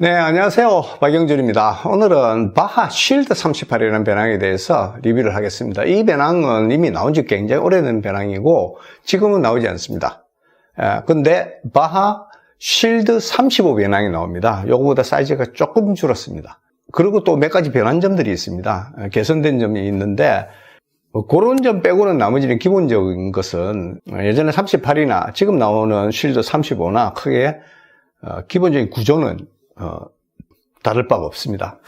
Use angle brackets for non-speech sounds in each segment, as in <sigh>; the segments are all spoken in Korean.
네, 안녕하세요. 박영준입니다. 오늘은 바하 쉴드 38이라는 배낭에 대해서 리뷰를 하겠습니다. 이 배낭은 이미 나온 지 굉장히 오래된 배낭이고 지금은 나오지 않습니다. 예, 근데 바하 쉴드 35 배낭이 나옵니다. 요거보다 사이즈가 조금 줄었습니다. 그리고 또 몇 가지 변한 점들이 있습니다. 예, 개선된 점이 있는데 뭐 그런 점 빼고는 나머지는 기본적인 것은 예전에 38이나 지금 나오는 쉴드 35나 크게 어, 기본적인 구조는 어, 다를 바가 없습니다.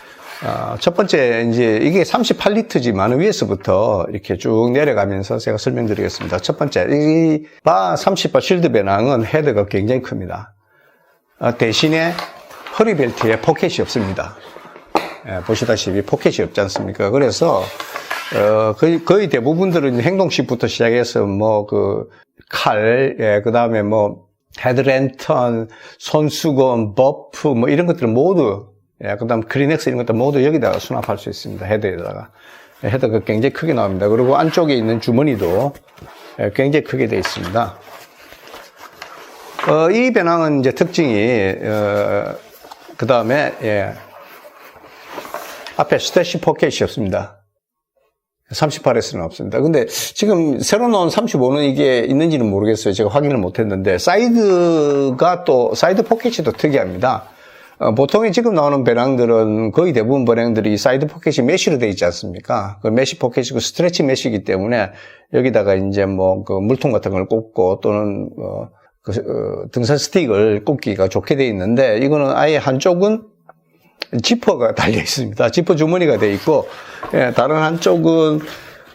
어, 첫 번째 이제 이게 38리터지만 위에서부터 이렇게 쭉 내려가면서 제가 설명드리겠습니다. 첫 번째 이 바 30바 실드 배낭은 헤드가 굉장히 큽니다. 어, 대신에 허리 벨트에 포켓이 없습니다. 예, 보시다시피 포켓이 없지 않습니까? 그래서 어, 거의, 거의 대부분들은 행동식부터 시작해서 뭐 그 칼, 예, 그 다음에 뭐 헤드랜턴, 손수건, 버프 뭐 이런 것들 모두 예, 그 다음 크리넥스 이런 것들 모두 여기다가 수납할 수 있습니다. 헤드에다가 예, 헤드가 굉장히 크게 나옵니다. 그리고 안쪽에 있는 주머니도 예, 굉장히 크게 되어 있습니다. 어, 이 배낭은 이제 특징이 어, 그 다음에 예, 앞에 스태시 포켓이 없습니다. 38에서는 없습니다. 근데 지금 새로 나온 35는 이게 있는지는 모르겠어요. 제가 확인을 못 했는데, 사이드가 또, 사이드 포켓이 또 특이합니다. 어, 보통에 지금 나오는 배낭들은 거의 대부분 배낭들이 사이드 포켓이 메쉬로 되어 있지 않습니까? 그 메쉬 포켓이고 스트레치 메쉬이기 때문에 여기다가 이제 뭐 그 물통 같은 걸 꽂고 또는 어, 그, 어, 등산 스틱을 꽂기가 좋게 되어 있는데 이거는 아예 한쪽은 지퍼가 달려 있습니다. 지퍼 주머니가 되어 있고 예, 다른 한쪽은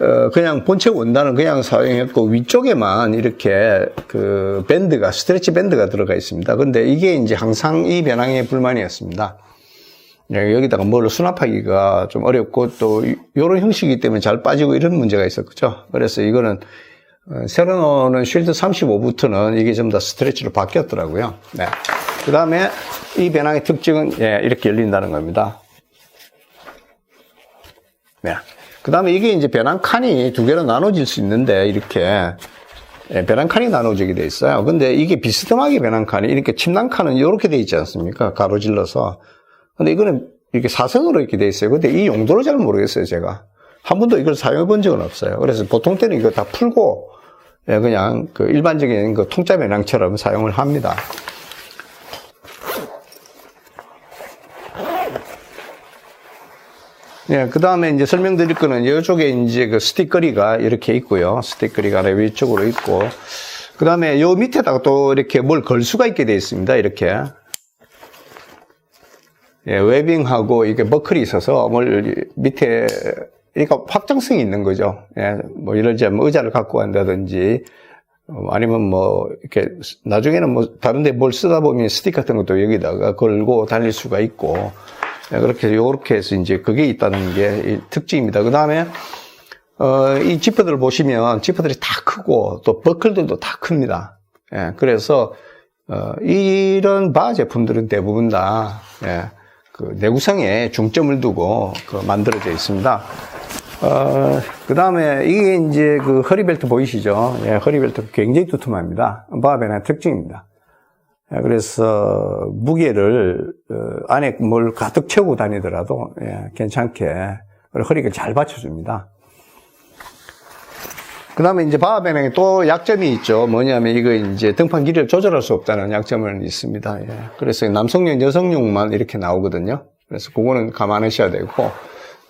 어, 그냥 본체 원단은 그냥 사용했고 위쪽에만 이렇게 그 밴드가 스트레치 밴드가 들어가 있습니다. 근데 이게 이제 항상 이 배낭의 불만이었습니다. 예, 여기다가 뭘 수납하기가 좀 어렵고 또 이런 형식이기 때문에 잘 빠지고 이런 문제가 있었죠. 그래서 이거는 어, 새로 나오는 쉴드 35부터는 이게 좀 더 스트레치로 바뀌었더라고요. 네. 그 다음에 이 배낭의 특징은 예, 이렇게 열린다는 겁니다. 네. 그 다음에 이게 이제 배낭 칸이 두 개로 나눠질 수 있는데 이렇게 예, 배낭 칸이 나눠지게 돼 있어요. 근데 이게 비스듬하게 배낭 칸이 이렇게 침낭 칸은 이렇게 돼 있지 않습니까? 가로질러서. 근데 이거는 이렇게 사선으로 이렇게 돼 있어요. 근데 이 용도를 잘 모르겠어요, 제가. 한 번도 이걸 사용해 본 적은 없어요. 그래서 보통 때는 이거 다 풀고 예, 그냥 그 일반적인 그 통짜 배낭처럼 사용을 합니다. 예, 그 다음에 이제 설명드릴 거는 이쪽에 이제 그 스틱거리가 이렇게 있고요. 스틱거리가 아래 위쪽으로 있고. 그 다음에 요 밑에다가 또 이렇게 뭘 걸 수가 있게 되어 있습니다. 이렇게. 예, 웨빙하고 이게 버클이 있어서 뭘 밑에, 그러니까 확장성이 있는 거죠. 예, 뭐 이럴 때 의자를 갖고 간다든지, 어, 아니면 뭐, 이렇게, 나중에는 뭐, 다른데 뭘 쓰다 보면 스틱 같은 것도 여기다가 걸고 달릴 수가 있고, 예, 그렇게 요렇게 해서 이제 그게 있다는 게 특징입니다. 그 다음에 어, 이 지퍼들을 보시면 지퍼들이 다 크고 또 버클들도 다 큽니다. 예, 그래서 어, 이런 바 제품들은 대부분 다 예, 그 내구성에 중점을 두고 그 만들어져 있습니다. 어, 그 다음에 이게 이제 그 허리벨트 보이시죠? 예, 허리벨트 굉장히 두툼합니다. 바벨의 특징입니다. 예, 그래서 무게를 어, 안에 뭘 가득 채우고 다니더라도 예, 괜찮게 허리가 잘 받쳐줍니다. 그 다음에 이제 바벨에 또 약점이 있죠. 뭐냐면 이거 이제 등판 길이를 조절할 수 없다는 약점은 있습니다. 예. 그래서 남성용, 여성용만 이렇게 나오거든요. 그래서 그거는 감안하셔야 되고.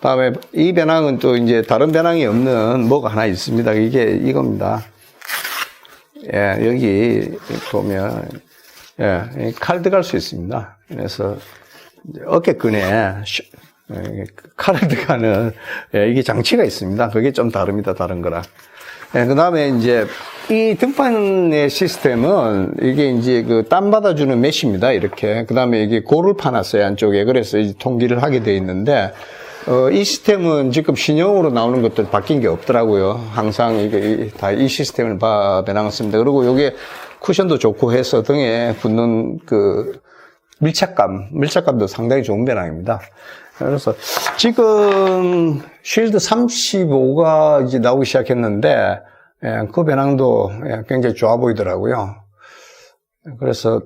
다음에 이 배낭은 또 이제 다른 배낭이 없는 뭐가 하나 있습니다. 이게 이겁니다. 예, 여기 보면 예, 칼 들어갈 수 있습니다. 그래서 어깨끈에 예, 칼을 <laughs> 들어가는 예, 이게 장치가 있습니다. 그게 좀 다릅니다. 다른 거랑. 예, 그 다음에 이제 이 등판의 시스템은 이게 이제 그 땀 받아주는 메쉬입니다. 이렇게. 그 다음에 이게 고를 파놨어요. 안쪽에. 그래서 이제 통기를 하게 돼 있는데 어, 이 시스템은 지금 신형으로 나오는 것들 바뀐 게 없더라고요. 항상 이게 다이 시스템을 배낭했습니다. 그리고 이게 쿠션도 좋고 해서 등에 붙는 그 밀착감, 밀착감도 상당히 좋은 배낭입니다. 그래서 지금 쉴드 35가 이제 나오기 시작했는데 예, 그 배낭도 예, 굉장히 좋아 보이더라고요. 그래서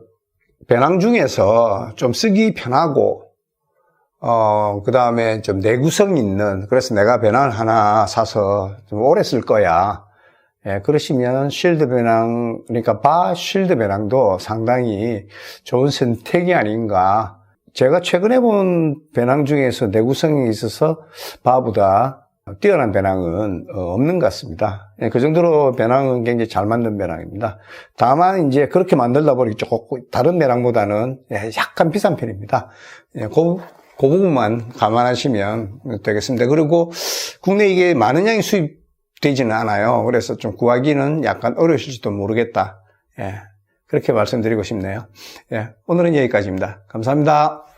배낭 중에서 좀 쓰기 편하고, 어, 그 다음에 좀 내구성 있는, 그래서 내가 배낭을 하나 사서 좀 오래 쓸 거야. 예, 그러시면 실드 배낭, 그러니까 바 실드 배낭도 상당히 좋은 선택이 아닌가. 제가 최근에 본 배낭 중에서 내구성이 있어서 바보다 뛰어난 배낭은 어, 없는 것 같습니다. 예, 그 정도로 배낭은 굉장히 잘 만든 배낭입니다. 다만 이제 그렇게 만들다 보니 조금 다른 배낭보다는 예, 약간 비싼 편입니다. 예, 그, 그 부분만 감안하시면 되겠습니다. 그리고 국내 이게 많은 양이 수입 되지는 않아요. 그래서 좀 구하기는 약간 어려우실지도 모르겠다. 예, 그렇게 말씀드리고 싶네요. 예, 오늘은 여기까지입니다. 감사합니다.